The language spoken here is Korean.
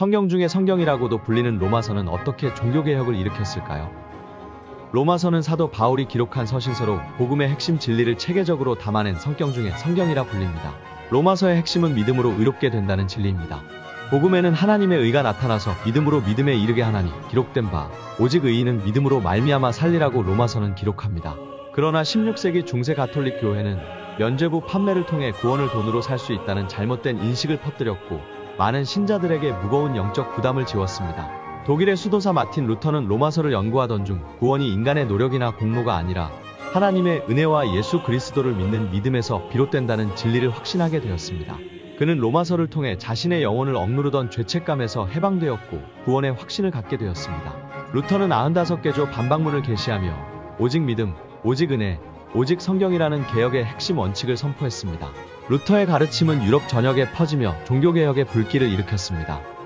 성경 중에 성경이라고도 불리는 로마서는 어떻게 종교개혁을 일으켰을까요? 로마서는 사도 바울이 기록한 서신서로 복음의 핵심 진리를 체계적으로 담아낸 성경 중에 성경이라 불립니다. 로마서의 핵심은 믿음으로 의롭게 된다는 진리입니다. 복음에는 하나님의 의가 나타나서 믿음으로 믿음에 이르게 하나니 기록된 바 오직 의인은 믿음으로 말미암아 살리라고 로마서는 기록합니다. 그러나 16세기 중세 가톨릭 교회는 면죄부 판매를 통해 구원을 돈으로 살 수 있다는 잘못된 인식을 퍼뜨렸고 많은 신자들에게 무거운 영적 부담을 지웠습니다. 독일의 수도사 마틴 루터는 로마서를 연구하던 중 구원이 인간의 노력이나 공로가 아니라 하나님의 은혜와 예수 그리스도를 믿는 믿음에서 비롯된다는 진리를 확신하게 되었습니다. 그는 로마서를 통해 자신의 영혼을 억누르던 죄책감에서 해방되었고 구원의 확신을 갖게 되었습니다. 루터는 95개조 반박문을 게시하며 오직 믿음, 오직 은혜, 오직 성경이라는 개혁의 핵심 원칙을 선포했습니다. 루터의 가르침은 유럽 전역에 퍼지며 종교개혁의 불길을 일으켰습니다.